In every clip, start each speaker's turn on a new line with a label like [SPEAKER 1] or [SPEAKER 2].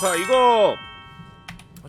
[SPEAKER 1] 자 이거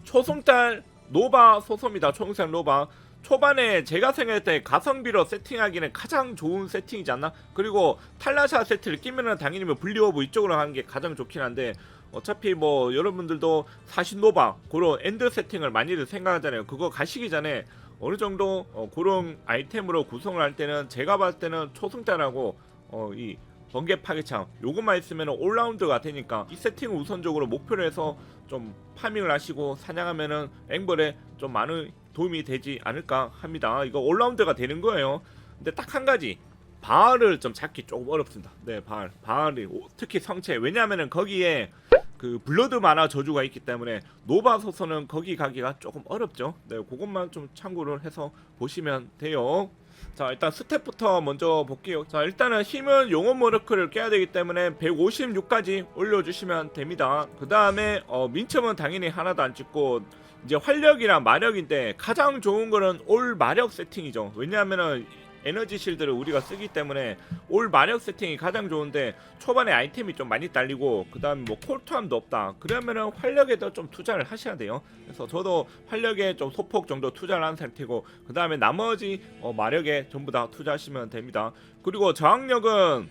[SPEAKER 1] 초승달 노바 소소입니다. 초승달 노바. 초반에 제가 생각할 때 가성비로 세팅하기는 가장 좋은 세팅이지 않나? 그리고 탈라샤 세트를 끼면은 당연히 뭐 분리오브 이쪽으로 하는 게 가장 좋긴 한데 어차피 뭐 여러분들도 사신 노바 그런 엔드 세팅을 많이들 생각하잖아요. 그거 가시기 전에 어느 정도 어, 그런 아이템으로 구성을 할 때는 제가 봤을 때는 초승달하고 어, 이 번개 파괴창 요것만 있으면 올라운드가 되니까 이 세팅을 우선적으로 목표로 해서 좀 파밍을 하시고 사냥하면은 앵벌에 좀 많은 도움이 되지 않을까 합니다. 이거 올라운드가 되는 거예요. 근데 딱 한 가지 바알을 좀 잡기 조금 어렵습니다. 네, 바알. 바알이 오- 특히 성체 왜냐하면은 거기에 그 블러드 만화 저주가 있기 때문에 노바 소서는 거기 가기가 조금 어렵죠. 네, 그것만 좀 참고를 해서 보시면 돼요. 자 일단 스텝부터 먼저 볼게요. 자 일단은 힘은 용원 모르크를 깨야 되기 때문에 156까지 올려주시면 됩니다. 그 다음에 어, 민첩은 당연히 하나도 안 찍고 이제 활력이랑 마력인데 가장 좋은 거는 올 마력 세팅이죠. 왜냐하면은 에너지 실드를 우리가 쓰기 때문에 올 마력 세팅이 가장 좋은데 초반에 아이템이 좀 많이 딸리고 그 다음에 뭐 콜투함도 없다. 그러면은 활력에도 좀 투자를 하셔야 돼요. 그래서 저도 활력에 좀 소폭 정도 투자를 한 상태고 그 다음에 나머지 어, 마력에 전부 다 투자하시면 됩니다. 그리고 저항력은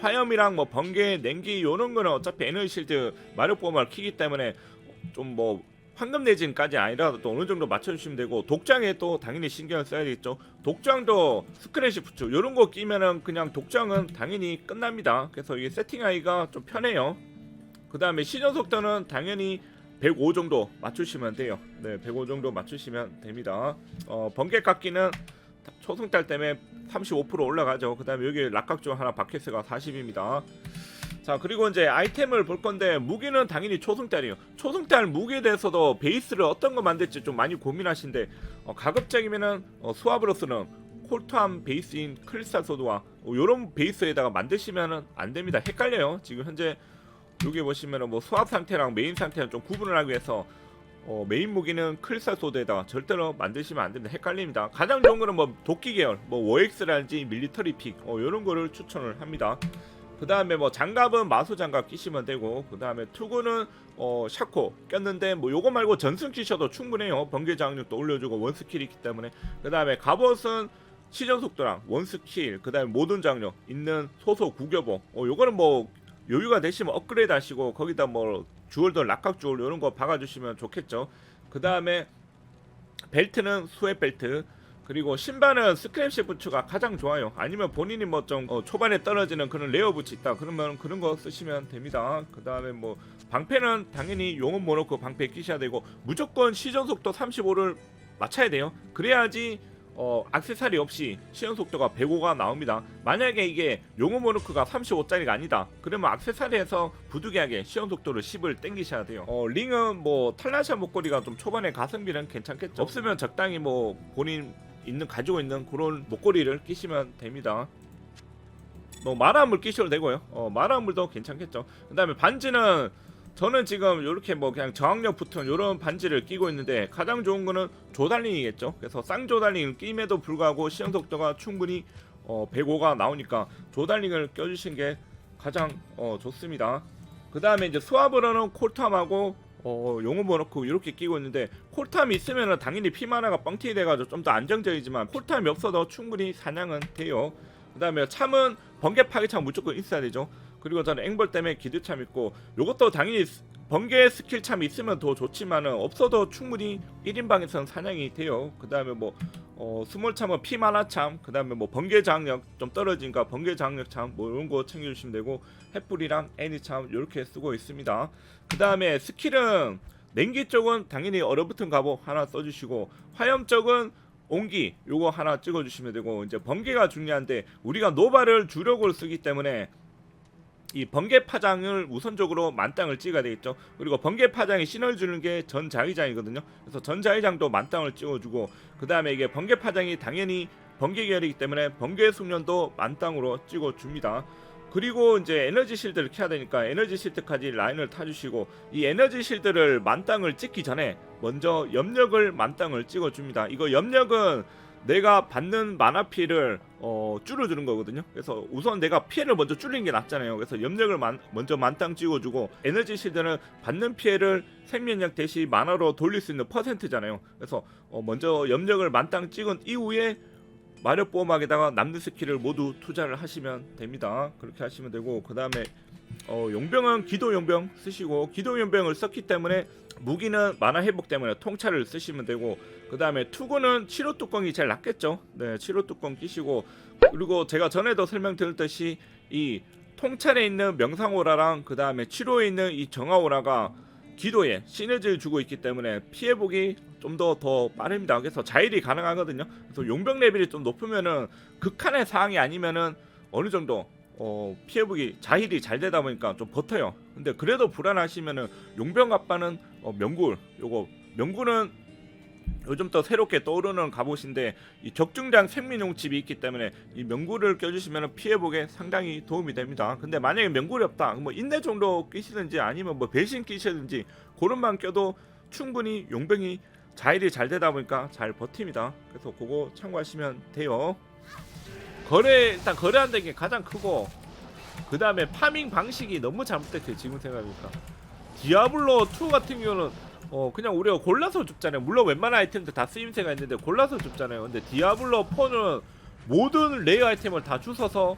[SPEAKER 1] 화염이랑 뭐 번개, 냉기 요런 거는 어차피 에너지 실드 마력 보험을 키기 때문에 좀뭐 황금 내진까지 아니라도 또 어느 정도 맞춰주시면 되고 독장에 또 당연히 신경을 써야 되겠죠. 독장도 스크래시 부츠 요런 거 끼면은 그냥 독장은 당연히 끝납니다. 그래서 이게 세팅하기가 좀 편해요. 그 다음에 시전 속도는 당연히 105 정도 맞추시면 돼요. 네, 105 정도 맞추시면 됩니다. 어, 번개 깎기는 초승달 때문에 35% 올라가죠. 그 다음에 여기 락각조 하나 바켓스가 40입니다. 자 그리고 이제 아이템을 볼 건데 무기는 당연히 초승달이에요. 초승달 무기에 대해서도 베이스를 어떤 거 만들지 좀 많이 고민하신데 어, 가급적이면은 어, 수압으로서는 콜트함 베이스인 크리스탈 소드와 어, 요런 베이스에다가 만드시면은 안 됩니다. 헷갈려요. 지금 현재 여기 보시면은 뭐 수압 상태랑 메인 상태는 좀 구분을 하기 위해서 어, 메인 무기는 크리스탈 소드에다가 절대로 만드시면 안 됩니다. 헷갈립니다. 가장 좋은 거는 뭐 도끼 계열, 뭐 워엑스라든지 밀리터리 픽, 어, 이런 거를 추천을 합니다. 그 다음에 뭐 장갑은 마소 장갑 끼시면 되고 그 다음에 투구는 어 샤코 꼈는데 뭐 요거 말고 전승 끼셔도 충분해요. 번개 장력도 올려주고 원 스킬이 있기 때문에. 그 다음에 갑옷은 시전 속도랑 원 스킬 그 다음에 모든 장력 있는 소소 구겨봉 어 요거는 뭐 여유가 되시면 업그레이드 하시고 거기다 뭐 주얼도 락각 주얼 이런 거 박아주시면 좋겠죠. 그 다음에 벨트는 수액 벨트 그리고 신발은 스크랩시 부츠가 가장 좋아요. 아니면 본인이 뭐 좀 초반에 떨어지는 그런 레어 부츠 있다. 그러면 그런 거 쓰시면 됩니다. 그 다음에 뭐 방패는 당연히 용은 모놓고 방패 끼셔야 되고 무조건 시전 속도 35를 맞춰야 돼요. 그래야지 어 악세사리 없이 시전 속도가 105가 나옵니다. 만약에 이게 용어 모노크가 35짜리가 아니다. 그러면 악세사리에서 부득이하게 시전 속도를 10을 땡기셔야 돼요. 어 링은 뭐 탈라샤 목걸이가 좀 초반에 가성비는 괜찮겠죠. 없으면 적당히 뭐 본인 있는 가지고 있는 그런 목걸이를 끼시면 됩니다. 뭐 마라물 끼셔도 되고요. 어 마라물도 괜찮겠죠. 그다음에 반지는 저는 지금 이렇게 뭐 그냥 저항력 붙은 이런 반지를 끼고 있는데 가장 좋은 거는 조달링이겠죠. 그래서 쌍조달링을 끼임에도 불구하고 시험 속도가 충분히 어 105가 나오니까 조달링을 껴주신 게 가장 어 좋습니다. 그 다음에 이제 수압으로는 콜탐하고 어 용어 모놓고 이렇게 끼고 있는데 콜탐이 있으면은 당연히 피마나가 뻥튀기 돼가지고 좀 더 안정적이지만 콜탐이 없어도 충분히 사냥은 돼요. 그 다음에 참은 번개 파괴창 무조건 있어야 되죠. 그리고 저는 앵벌 때문에 기드참 있고 요것도 당연히 스- 번개 스킬 참 있으면 더 좋지만은 없어도 충분히 1인방에서는 사냥이 돼요. 그 다음에 뭐 어, 스몰 참은 피마나 참, 그 다음에 뭐 번개 장력 좀 떨어지니까 번개 장력 참, 뭐 이런 거 챙겨주시면 되고 햇불이랑 애니 참 이렇게 쓰고 있습니다. 그 다음에 스킬은 냉기 쪽은 당연히 얼어붙은 갑옷 하나 써주시고 화염 쪽은 온기 요거 하나 찍어주시면 되고 이제 번개가 중요한데 우리가 노바를 주력으로 쓰기 때문에 이 번개 파장을 우선적으로 만땅을 찍어야 되겠죠. 그리고 번개 파장이 신을 주는 게 전자위장이거든요. 그래서 전자위장도 만땅을 찍어주고 그 다음에 이게 번개 파장이 당연히 번개 계열이기 때문에 번개 숙련도 만땅으로 찍어줍니다. 그리고 이제 에너지 실드를 켜야 되니까 에너지 실드까지 라인을 타주시고 이 에너지 실드를 만땅을 찍기 전에 먼저 염력을 만땅을 찍어줍니다. 이거 염력은 내가 받는 만화 피해를 어, 줄여주는 거거든요. 그래서 우선 내가 피해를 먼저 줄이는 게 낫잖아요. 그래서 염력을 만- 먼저 만땅 찍어주고 에너지 실드는 받는 피해를 생명력 대신 만화로 돌릴 수 있는 퍼센트잖아요. 그래서 어, 먼저 염력을 만땅 찍은 이후에 마력 보호막에다가 남는 스킬을 모두 투자를 하시면 됩니다. 그렇게 하시면 되고 그 다음에 어, 용병은 기도 용병 쓰시고 기도 용병을 썼기 때문에 무기는 만화 회복 때문에 통찰을 쓰시면 되고 그 다음에 투구는 치료 뚜껑이 제일 낫겠죠. 네, 치료 뚜껑 끼시고 그리고 제가 전에도 설명드렸듯이 이 통찰에 있는 명상오라랑 그 다음에 치료에 있는 이 정화오라가 기도에 시너지를 주고 있기 때문에 피해복이 좀더더 빠릅니다. 그래서 자일이 가능하거든요. 그래서 용병 레벨이 좀 높으면은 극한의 사항이 아니면은 어느 정도 어, 피해복이 자일이 잘 되다 보니까 좀 버텨요. 근데 그래도 불안하시면은 용병 갑바는 어, 명굴 요거 명굴은 요즘 또 새롭게 떠오르는 갑옷인데 이 적중량 생민용칩이 있기 때문에 이 명굴을 껴주시면 피해복에 상당히 도움이 됩니다. 근데 만약에 명굴이 없다, 뭐 인내 정도 끼시든지 아니면 뭐 배신 끼시든지 그런만 껴도 충분히 용병이 자일이 잘 되다 보니까 잘 버팁니다. 그래서 그거 참고하시면 돼요. 거래 일단 거래한다는 게 가장 크고 그 다음에 파밍 방식이 너무 잘못됐어요. 지금 생각해보니까 디아블로 2 같은 경우는 어 그냥 우리가 골라서 줍잖아요. 물론 웬만한 아이템들 다 쓰임새가 있는데 골라서 줍잖아요. 근데 디아블로 4는 모든 레어 아이템을 다 주워서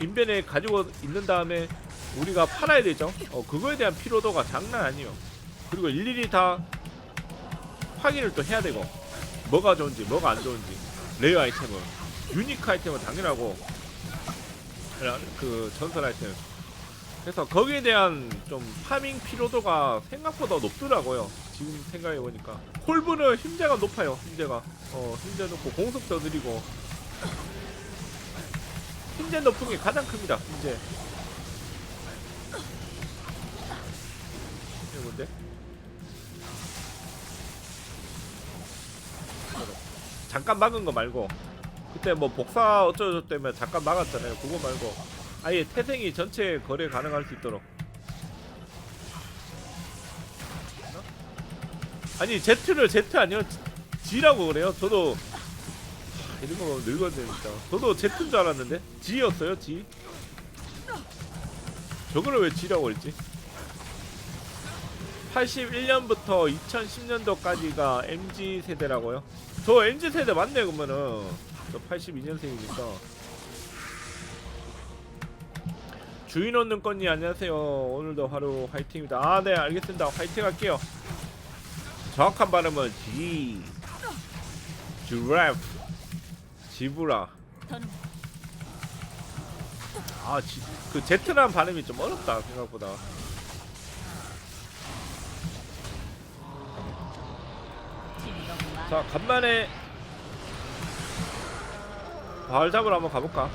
[SPEAKER 1] 인벤에 가지고 있는 다음에 우리가 팔아야 되죠. 어 그거에 대한 피로도가 장난 아니에요. 그리고 일일이 다 확인을 또 해야 되고 뭐가 좋은지 뭐가 안 좋은지 레어 아이템은 유니크 아이템은 당연하고 그 전설 아이템 그래서 거기에 대한 좀 파밍 피로도가 생각보다 높더라고요. 지금 생각해 보니까 콜브는 힘재가 높아요. 힘재가 어 힘재 높고 공속도 느리고 힘재 높은 게 가장 큽니다. 힘재 이게 뭔데? 잠깐 막은 거 말고 그때 뭐 복사 어쩌고 때문에 잠깐 막았잖아요. 그거 말고 아예 태생이 전체 거래 가능할 수 있도록. 아니 Z를 Z 아니요 G라고 그래요. 저도 하, 이런 거 늙었네 진짜. 저도 Z인 줄 알았는데 G였어요 G. 저거를 왜 G라고 했지? 81년부터 2010년도까지가 MG 세대라고요? 저 MG 세대 맞네 그러면은 저 82년생이니까. 주인 얻는 건니 안녕하세요. 오늘도 하루 화이팅입니다. 아 네 알겠습니다. 화이팅 할게요. 정확한 발음은 G. 주랩 지브라.
[SPEAKER 2] 더는
[SPEAKER 1] 아, 지, 그 제트란 발음이 좀 어렵다 생각보다. 자, 간만에 바알 잡으러 한번 가볼까?